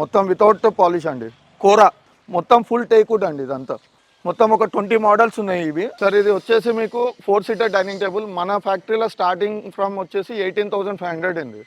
మొత్తం without polish అండి. కూర మొత్తం ఫుల్ టేక్వుడ్ అండి ఇదంతా. మొత్తం ఒక ట్వంటీ మోడల్స్ ఉన్నాయి ఇవి. సార్ ఇది వచ్చేసి మీకు ఫోర్ సీటర్ డైనింగ్ టేబుల్ మన ఫ్యాక్టరీలో స్టార్టింగ్ ఫ్రమ్ వచ్చేసి ఎయిటీన్ థౌసండ్ ఫైవ్ హండ్రెడ్ అండి.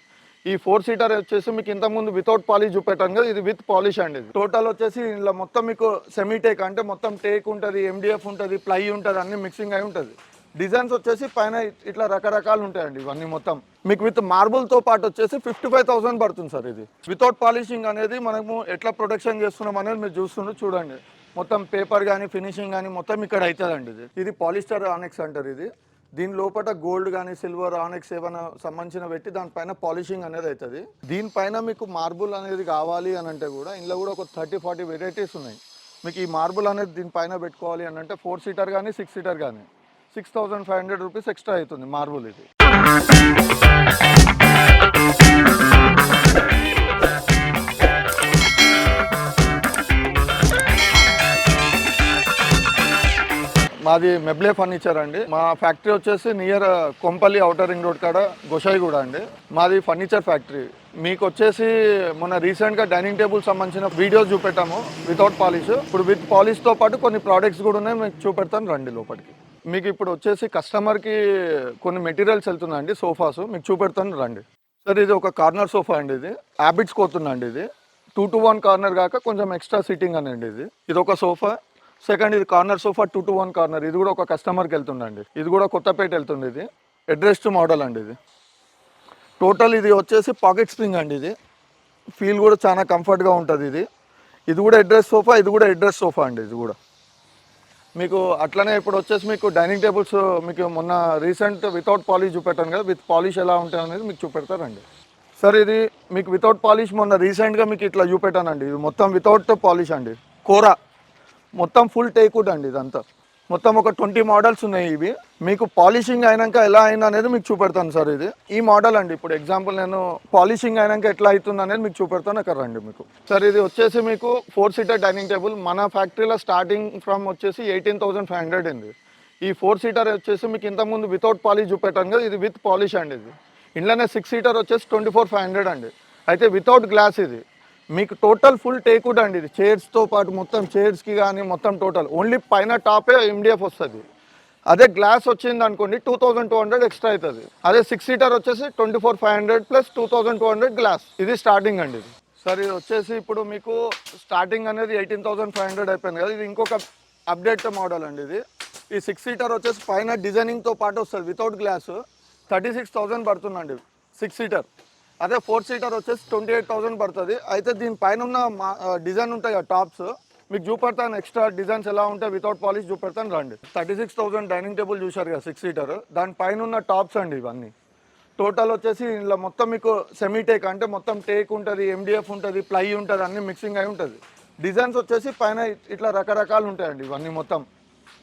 ఈ ఫోర్ సీటర్ వచ్చేసి మీకు ఇంతకుముందు వితౌట్ పాలిష్ చూపెట్టాను కదా ఇది విత్ పాలిష్ అండి ఇది. టోటల్ వచ్చేసి ఇలా మొత్తం మీకు సెమీ టేక్ అంటే మొత్తం టేక్ ఉంటుంది ఎండిఎఫ్ ఉంటుంది ప్లై ఉంటుంది అన్ని మిక్సింగ్ అయి ఉంటుంది. డిజైన్స్ వచ్చేసి పైన ఇట్లా రకరకాలు ఉంటాయండి ఇవన్నీ మొత్తం. మీకు విత్ మార్బుల్తో పాటు వచ్చేసి ఫిఫ్టీ ఫైవ్ థౌసండ్ పడుతుంది సార్ ఇది. వితౌట్ పాలిషింగ్ అనేది మనము ఎట్లా ప్రొడక్షన్ చేస్తున్నాం అనేది మీరు చూస్తుండ్రు చూడండి. మొత్తం పేపర్ కానీ ఫినిషింగ్ కానీ మొత్తం ఇక్కడ అవుతుందండి ఇది. ఇది పాలిస్టర్ ఆనెక్స్ అంటారు ఇది. దీని లోపల గోల్డ్ కానీ సిల్వర్ ఆనెక్స్ ఏమైనా సంబంధించిన పెట్టి దానిపైన పాలిషింగ్ అనేది అవుతుంది దీనిపైన మీకు మార్బుల్ అనేది కావాలి అని అంటే కూడా ఇందులో కూడా ఒక థర్టీ ఫార్టీ వెరైటీస్ ఉన్నాయి. మీకు ఈ మార్బుల్ అనేది దీనిపైన పెట్టుకోవాలి అని అంటే ఫోర్ సీటర్ కానీ సిక్స్ సీటర్ కానీ six thousand five hundred rupees extra అవుతుంది మార్బుల్ ఇది. మాది మెబ్లే ఫర్నిచర్ అండి. మా ఫ్యాక్టరీ వచ్చేసి near Kompally outer ring road కాడ గొషాయిగూడ అండి. మాది ఫర్నిచర్ ఫ్యాక్టరీ. మీకు వచ్చేసి మొన్న రీసెంట్గా డైనింగ్ టేబుల్ సంబంధించిన వీడియోస్ చూపెట్టాము వితౌట్ పాలిష్. ఇప్పుడు విత్ పాలిష్తో పాటు కొన్ని ప్రోడక్ట్స్ కూడా ఉన్నాయి మీకు చూపెడతాను రండి లోపలికి. మీకు ఇప్పుడు వచ్చేసి కస్టమర్కి కొన్ని మెటీరియల్స్ వెళ్తుందండి సోఫాస్. మీకు చూపెడతాను రండి. సార్ ఇది ఒక కార్నర్ సోఫా అండి ఇది. హ్యాబిట్స్ కోతుందండి ఇది. టూ టు వన్ కార్నర్ కాక కొంచెం ఎక్స్ట్రా సిట్టింగ్ అనండి ఇది. ఇది ఒక సోఫా. సెకండ్ ఇది corner sofa two to one corner. ఇది కూడా ఒక కస్టమర్కి వెళ్తుందండి ఇది కూడా కొత్తపేట వెళ్తుంది ఇది. అడ్రస్ మోడల్ అండి ఇది. టోటల్ ఇది వచ్చేసి పాకెట్ స్ప్రింగ్ అండి ఇది. ఫీల్ కూడా చాలా కంఫర్ట్గా ఉంటుంది ఇది. ఇది కూడా అడ్రస్ సోఫా ఇది కూడా అడ్రస్ సోఫా అండి ఇది కూడా. మీకు అట్లనే ఇప్పుడు వచ్చేసి మీకు డైనింగ్ టేబుల్స్ మీకు మొన్న రీసెంట్ వితౌట్ పాలిష్ చూపెట్టాను కదా విత్ పాలిష్ ఎలా ఉంటాయి అనేది మీకు చూపెడతారండి సార్ ఇది మీకు వితౌట్ పాలిష్ మొన్న రీసెంట్గా మీకు ఇట్లా చూపెట్టానండి. ఇది మొత్తం వితౌట్ పాలిష్ అండి. కూర మొత్తం ఫుల్ టేక్వుడ్ అండి ఇదంతా. మొత్తం ఒక ట్వంటీ మోడల్స్ ఉన్నాయి ఇవి. మీకు పాలిషింగ్ అయినాక ఎలా అయింది అనేది మీకు చూపెడతాను సార్ ఇది. ఈ మోడల్ అండి ఇప్పుడు ఎగ్జాంపుల్ నేను పాలిషింగ్ అయినాక ఎట్లా అవుతుంది అనేది మీకు చూపెడతాను అక్కడ రండి మీకు. సార్ ఇది వచ్చేసి మీకు ఫోర్ సీటర్ డైనింగ్ టేబుల్. మన ఫ్యాక్టరీలో స్టార్టింగ్ ఫ్రమ్ వచ్చేసి ఎయిటీన్ థౌసండ్ ఫైవ్ హండ్రెడ్ అండి. ఈ ఫోర్ సీటర్ వచ్చేసి మీకు ఇంతకుముందు వితౌట్ పాలిష్ చూపెట్టాను కదా ఇది విత్ పాలిష్ అండి ఇది. ఇంట్లోనే సిక్స్ సీటర్ వచ్చేసి ట్వంటీ ఫోర్ ఫైవ్ హండ్రెడ్ అండి. అయితే వితౌట్ గ్లాస్ ఇది. మీకు టోటల్ ఫుల్ టేక్వుడ్ అండి. ఇది చైర్స్తో పాటు మొత్తం చైర్స్కి కానీ మొత్తం టోటల్ ఓన్లీ పైన టాపే ఎండిఎఫ్ వస్తుంది. అదే గ్లాస్ వచ్చింది అనుకోండి two thousand two hundred extra అవుతుంది అదే సిక్స్ సీటర్ వచ్చేసి twenty four five hundred plus two thousand two hundred glass ఇది స్టార్టింగ్ అండి ఇది. సార్ ఇది వచ్చేసి ఇప్పుడు మీకు స్టార్టింగ్ అనేది ఎయిటీన్ థౌసండ్ ఫైవ్ హండ్రెడ్ అయిపోయింది కదా. ఇది ఇంకొక అప్డేట్ మోడల్ అండి ఇది. ఈ సిక్స్ సీటర్ వచ్చేసి పైన డిజైనింగ్తో పాటు వస్తుంది without glass thirty six thousand పడుతుందండి సిక్స్ సీటర్ అదే ఫోర్ సీటర్ వచ్చేసి ట్వంటీ ఎయిట్ థౌసండ్ పడుతుంది. అయితే దీని పైన ఉన్న డిజైన్ ఉంటాయి కదా టాప్స్. మీకు చూపెడతాను ఎక్స్ట్రా డిజైన్స్ ఎలా ఉంటాయి. వితౌట్ పాలిష్ చూపెడతాను రండి. Thirty six thousand dining table చూశారు కదా సిక్స్ సీటర్. దాని పైన ఉన్న టాప్స్ అండి ఇవన్నీ. టోటల్ వచ్చేసి ఇలా మొత్తం మీకు సెమీ టేక్ అంటే మొత్తం టేక్ ఉంటుంది ఎండిఎఫ్ ఉంటుంది ప్లై ఉంటుంది అన్ని మిక్సింగ్ అయి ఉంటుంది. డిజైన్స్ వచ్చేసి పైన ఇట్లా రకరకాలు ఉంటాయండి ఇవన్నీ మొత్తం.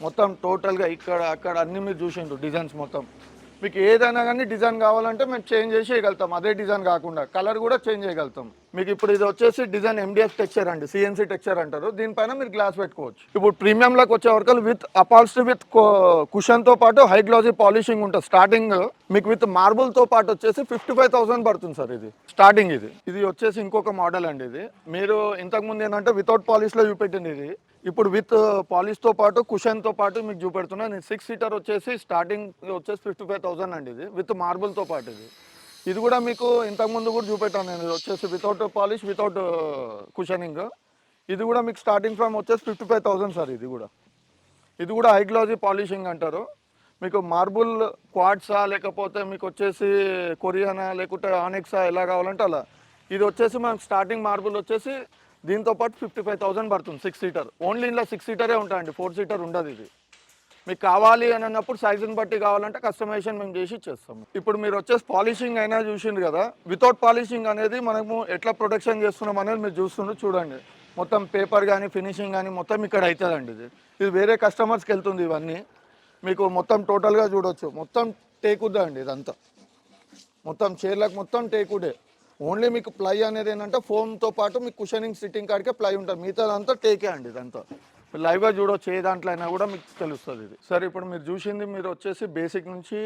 మొత్తం టోటల్గా ఇక్కడ అక్కడ అన్నీ మీరు చూసిండ్రు డిజైన్స్ మొత్తం. మీకు ఏదైనా కానీ డిజైన్ కావాలంటే మేము చేంజ్ చేసి చేయగలుగుతాం. అదే డిజైన్ కాకుండా కలర్ కూడా చేంజ్ చేయగలుగుతాం. మీకు ఇప్పుడు ఇది వచ్చేసి డిజైన్ ఎండిఎఫ్ టెక్చర్ అండి. సిఎన్సీ టెక్చర్ అంటారు. దీనిపైన మీరు గ్లాస్ పెట్టుకోవచ్చు. ఇప్పుడు ప్రీమియంలోకి వచ్చే వరకు విత్ అపాల్స్ట్రీ విత్ కుషన్తో పాటు హై పాలిషింగ్ ఉంటుంది. స్టార్టింగ్ మీకు విత్ మార్బుల్తో పాటు వచ్చేసి ఫిఫ్టీ ఫైవ్ థౌసండ్ పడుతుంది సార్ ఇది. స్టార్టింగ్ ఇది. ఇది వచ్చేసి ఇంకొక మోడల్ అండి ఇది. మీరు ఇంతకుముందు ఏంటంటే వితౌట్ పాలిష్లో చూపెట్టింది ఇది. ఇప్పుడు విత్ uh, పాలిష్తో పాటు కుషన్తో పాటు మీకు చూపెడుతున్నా. నేను సిక్స్ సీటర్ వచ్చేసి స్టార్టింగ్ వచ్చేసి ఫిఫ్టీ ఫైవ్ థౌసండ్ అండి ఇది. విత్ మార్బుల్తో పాటు ఇది. ఇది కూడా మీకు ఇంతకుముందు కూడా చూపెట్టాను నేను. ఇది వచ్చేసి వితౌట్ పాలిష్ వితౌట్ కుషనింగ్ ఇది కూడా మీకు స్టార్టింగ్ ఫ్రమ్ వచ్చేసి ఫిఫ్టీ ఫైవ్ థౌసండ్ సార్ ఇది కూడా. ఇది కూడా హైగ్లాజీ పాలిషింగ్ అంటారు. మీకు మార్బుల్ క్వాడ్సా లేకపోతే మీకు వచ్చేసి కొరియానా లేకుంటే ఆనెక్సా ఎలా కావాలంటే అలా. ఇది వచ్చేసి మనకు స్టార్టింగ్ మార్బుల్ వచ్చేసి దీంతో పాటు ఫిఫ్టీ ఫైవ్ థౌసండ్ పడుతుంది సిక్స్ సీటర్. ఓన్లీ ఇంట్లో సిక్స్ సీటరే ఉంటాయండి. ఫోర్ సీటర్ ఉండదు ఇది. మీకు కావాలి అని అన్నప్పుడు సైజుని బట్టి కావాలంటే కస్టమైజేషన్ మేము చేసి ఇచ్చేస్తాము. ఇప్పుడు మీరు వచ్చేసి పాలిషింగ్ అయినా చూసిండ్రు కదా వితౌట్ పాలిషింగ్ అనేది మనము ఎట్లా ప్రొడక్షన్ చేస్తున్నాం అనేది మీరు చూస్తుండ్రు చూడండి. మొత్తం పేపర్ కానీ ఫినిషింగ్ కానీ మొత్తం ఇక్కడ అవుతుందండి ఇది. ఇది వేరే కస్టమర్స్కి వెళ్తుంది ఇవన్నీ. మీకు మొత్తం టోటల్గా చూడొచ్చు. మొత్తం టేకుద్దా అండి ఇదంతా. మొత్తం చైర్లకు మొత్తం టేకుడే ఓన్లీ మీకు ప్లై అనేది ఏంటంటే ఫోమ్తో పాటు మీకు కుషనింగ్ సిట్టింగ్ కాడికే ప్లై ఉంటుంది. మిగతాదంతా టేకే అండి ఇదంతా. లైవ్గా చూడొచ్చు ఏ దాంట్లో అయినా కూడా మీకు తెలుస్తుంది ఇది. సరే ఇప్పుడు మీరు చూసింది మీరు వచ్చేసి బేసిక్ నుంచి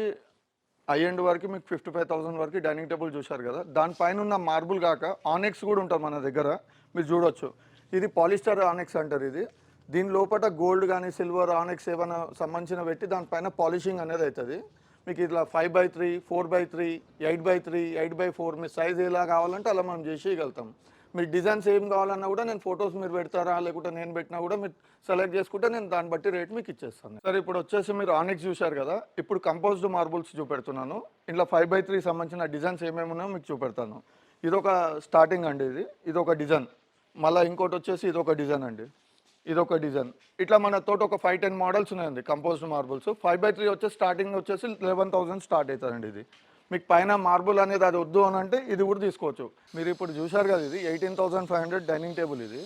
హై ఎండ్ వరకు మీకు ఫిఫ్టీ ఫైవ్ థౌసండ్ వరకు డైనింగ్ టేబుల్ చూశారు కదా. దానిపైన ఉన్న మార్బుల్ కాక ఆనెక్స్ కూడా ఉంటుంది మన దగ్గర. మీరు చూడొచ్చు. ఇది పాలిస్టర్ ఆనెక్స్ అంటారు ఇది. దీని లోపల గోల్డ్ కానీ సిల్వర్ ఆనెక్స్ ఏమైనా సంబంధించిన పెట్టి దానిపైన పాలిషింగ్ అనేది అవుతుంది. మీకు ఇట్లా five by three four by three eight by three eight by four me size ఎలా కావాలంటే అలా మనం చేసేయగలుగుతాం. మీ డిజైన్స్ ఏం కావాలన్నా కూడా నేను ఫొటోస్ మీరు పెడతారా లేకుంటే నేను పెట్టినా కూడా మీరు సెలెక్ట్ చేసుకుంటే నేను దాన్ని బట్టి రేట్ మీకు ఇచ్చేస్తాను. సరే ఇప్పుడు వచ్చేసి మీరు ఆనిక్స్ చూశారు కదా ఇప్పుడు కంపోజ్డ్ మార్బుల్స్ చూపెడుతున్నాను. ఇంట్లో ఫైవ్ బై త్రీ సంబంధించిన డిజైన్స్ ఏమేమి ఉన్నాయో మీకు చూపెడతాను. ఇది ఒక స్టార్టింగ్ అండి ఇది. ఇది ఒక డిజైన్ మళ్ళీ ఇంకోటి వచ్చేసి ఇది ఒక డిజైన్ అండి. ఇదొక డిజైన్. ఇట్లా మన తోట ఒక ఫైవ్ టెన్ మోడల్స్ ఉన్నాయండి composed marbles five by three వచ్చేసి స్టార్టింగ్ వచ్చేసి లెవెన్ థౌసండ్ స్టార్ట్ అవుతుందండి ఇది. మీకు పైన మార్బుల్ అనేది అది వద్దు అని అంటే ఇది కూడా తీసుకోవచ్చు. మీరు ఇప్పుడు చూశారు కదా ఇది eighteen thousand five hundred dining table ఇది.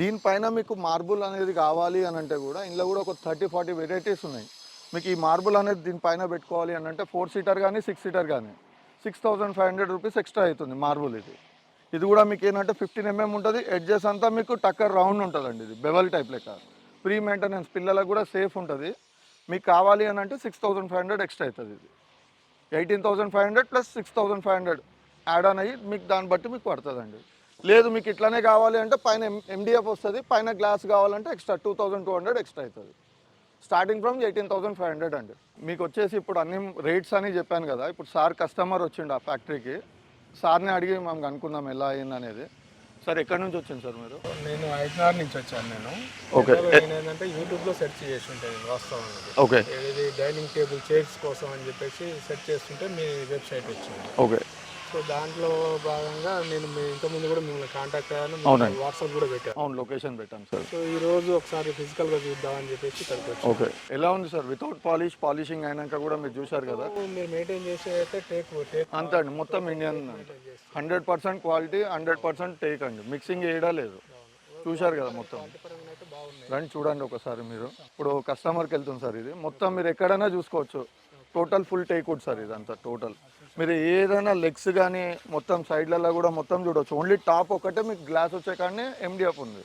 దీనిపైన మీకు మార్బుల్ అనేది కావాలి అని అంటే కూడా ఇందులో కూడా ఒక థర్టీ ఫార్టీ వెరైటీస్ ఉన్నాయి. మీకు ఈ మార్బుల్ అనేది దీనిపైన పెట్టుకోవాలి అని అంటే ఫోర్ సీటర్ కానీ సిక్స్ సీటర్ కానీ six thousand five hundred rupees extra అవుతుంది మార్బుల్ ఇది. ఇది కూడా మీకు ఏంటంటే ఫిఫ్టీన్ ఎంఎం ఉంటుంది. ఎడ్జెస్ అంతా మీకు టక్కర్ రౌండ్ ఉంటుందండి ఇది. బెవల్ టైప్ లెక్క. ప్రీ మెయింటెనెన్స్ పిల్లలకు కూడా సేఫ్ ఉంటుంది. మీకు కావాలి అని అంటే six thousand five hundred extra అవుతుంది ఇది. Eighteen thousand five hundred plus six thousand five hundred add on అయ్యి మీకు దాన్ని బట్టి మీకు పడుతుందండి. లేదు మీకు ఇట్లానే కావాలి అంటే పైన ఎండిఎఫ్ వస్తుంది. పైన గ్లాస్ కావాలంటే extra two thousand two hundred extra అవుతుంది. Starting from eighteen thousand five hundred అండి. మీకు వచ్చేసి ఇప్పుడు అన్ని రేట్స్ అని చెప్పాను కదా. ఇప్పుడు సార్ కస్టమర్ వచ్చిండు ఆ ఫ్యాక్టరీకి సార్ని అడిగి మేము కనుక్కుందాం ఎలా అయింది అనేది సార్ ఎక్కడి నుంచి వచ్చింది సార్ మీరు? నేను హైదరాబాద్ నుంచి వచ్చాను నేను. ఓకే. ఏంటంటే యూట్యూబ్లో సెర్చ్ చేసి ఉంటాను వాస్తవానికి ఓకే. ఇది డైనింగ్ టేబుల్ చైర్స్ కోసం అని చెప్పేసి సెర్చ్ చేస్తుంటే మీ వెబ్సైట్ వచ్చింది. ఓకే. సో దాంట్లో భాగంగా నేను మీ ఇంతకుముందు కూడా మిమ్మల్ని కాంటాక్ట్ అయ్యాను. అవునండి. వాట్సాప్ కూడా పెట్టాను. అవును లొకేషన్ పెట్టాను సార్ సో ఈ రోజు ఒకసారి ఫిజికల్గా చూద్దామని చెప్పేసి ఇక్కడికి ఓకే ఎలా ఉంది సార్ వితౌట్ పాలిష్ పాలిషింగ్ అయినాక కూడా మీరు చూశారు కదా? మీరు మెయింటైన్ చేసే అయితే టేక్ టేక్ అంతే అండి. మొత్తం Indian hundred percent quality hundred percent teak అండి. మిక్సింగ్ చేయడా లేదు? చూశారు కదా మొత్తం. రండి చూడండి ఒకసారి మీరు. ఇప్పుడు కస్టమర్కి వెళ్తుంది సార్ ఇది. మొత్తం మీరు ఎక్కడైనా చూసుకోవచ్చు. Total full teak out sir ఇదంతా టోటల్ మీరు ఏదైనా లెగ్స్ కానీ మొత్తం సైడ్లలో కూడా మొత్తం చూడవచ్చు ఓన్లీ టాప్ ఒకటే మీకు గ్లాస్ వచ్చే కానీ ఎండిఎఫ్ ఉంది.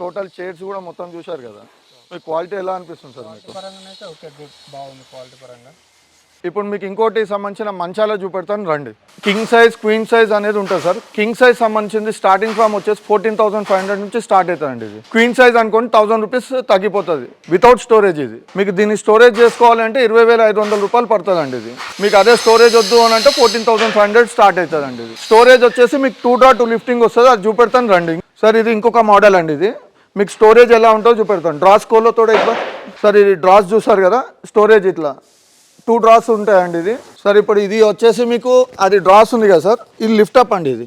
టోటల్ చైర్స్ కూడా మొత్తం చూశారు కదా. మీకు క్వాలిటీ ఎలా అనిపిస్తుంది సార్ మీకు? పరంగా అయితే ఓకే బాగుంది క్వాలిటీ పరంగా. ఇప్పుడు మీకు ఇంకోటి సంబంధించిన మంచాల చూపెడతాను రండి. కింగ్ సైజ్ క్వీన్ సైజ్ అనేది ఉంటుంది సార్. కింగ్ సైజ్ సంబంధించింది స్టార్టింగ్ ఫ్రామ్ వచ్చేసి ఫోర్టీన్ థౌసండ్ ఫైవ్ హండ్రెడ్ నుంచి స్టార్ట్ అవుతుందండి ఇది. క్వీన్ సైజ్ అనుకోండి థౌసండ్ రూపీస్ తగ్గిపోతుంది. వితౌట్ స్టోరేజ్ ఇది. మీకు దీన్ని స్టోరేజ్ చేసుకోవాలంటే ఇరవై వేల ఐదు వందల రూపాయలు పడుతుందండి ఇది. మీకు అదే స్టోరేజ్ వద్దు అని అంటే fourteen thousand five hundred start అవుతుందండి ఇది. స్టోరేజ్ వచ్చేసి మీకు టూ డాట్ టూ లిఫ్టింగ్ వస్తుంది అది చూపెడతాను రండి. సార్ ఇది ఇంకొక మోడల్ అండి ఇది. మీకు స్టోరేజ్ ఎలా ఉంటుందో చూపెడతాను. డ్రాస్ కోళ్ళతో ఇట్లా. సార్ ఇది డ్రాస్ చూసారు కదా? స్టోరేజ్ ఇట్లా. టూ డ్రాస్ ఉంటాయండి ఇది. సార్ ఇప్పుడు ఇది వచ్చేసి మీకు అది డ్రాస్ ఉంది కదా సార్ ఇది లిఫ్ట్ అప్ అండి ఇది.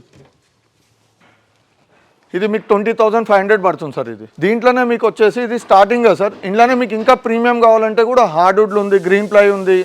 ఇది మీకు ట్వంటీ థౌసండ్ ఫైవ్ హండ్రెడ్ పడుతుంది సార్ ఇది. దీంట్లోనే మీకు వచ్చేసి ఇది స్టార్టింగ్ కదా సార్ ఇంట్లోనే మీకు ఇంకా ప్రీమియం కావాలంటే కూడా హార్డ్వుడ్లు ఉంది గ్రీన్ ప్లై ఉంది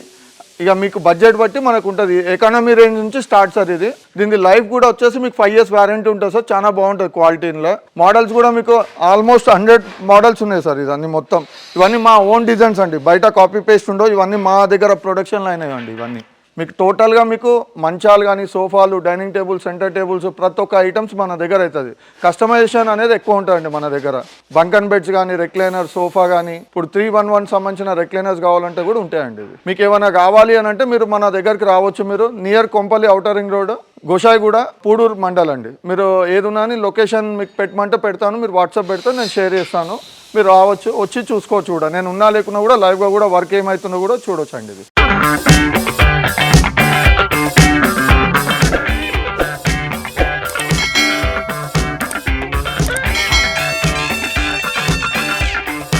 ఇక మీకు బడ్జెట్ బట్టి మనకు ఉంటుంది ఎకానమీ రేంజ్ నుంచి స్టార్ట్ సార్ ఇది. దీని లైఫ్ కూడా వచ్చేసి మీకు ఫైవ్ ఇయర్స్ వ్యారంటీ ఉంటుంది సార్. చాలా బాగుంటుంది క్వాలిటీలో మోడల్స్ కూడా మీకు ఆల్మోస్ట్ హండ్రెడ్ మోడల్స్ ఉన్నాయి సార్ ఇవన్నీ మొత్తం. ఇవన్నీ మా ఓన్ డిజైన్స్ అండి. బయట కాపీ పేస్ట్ ఉండవు. ఇవన్నీ మా దగ్గర ప్రొడక్షన్ అయినాయి అండి ఇవన్నీ. మీకు టోటల్గా మీకు మంచాలు కానీ సోఫాలు డైనింగ్ టేబుల్ సెంటర్ టేబుల్స్ ప్రతి ఒక్క ఐటమ్స్ మన దగ్గర అవుతుంది కస్టమైజేషన్ అనేది ఎక్కువ ఉంటుందండి మన దగ్గర. బంకన్ బెడ్స్ కానీ రెక్లైనర్ సోఫా కానీ ఇప్పుడు త్రీ వన్ వన్ సంబంధించిన రెక్లైనర్స్ కావాలంటే కూడా ఉంటాయండి ఇవి. మీకు ఏమైనా కావాలి అని అంటే మీరు మన దగ్గరికి రావచ్చు మీరు. Near Kompally outer ring road Goshaiguda Pudur mandal అండి. మీరు ఏదున్నా అని లొకేషన్ మీకు పెట్టమంటే పెడతాను. మీరు వాట్సాప్ పెడితే నేను షేర్ చేస్తాను. మీరు రావచ్చు వచ్చి చూసుకోవచ్చు కూడా. నేను ఉన్నా లేకున్నా కూడా లైవ్గా కూడా వర్క్ ఏమవుతుందో కూడా చూడొచ్చు అండి ఇది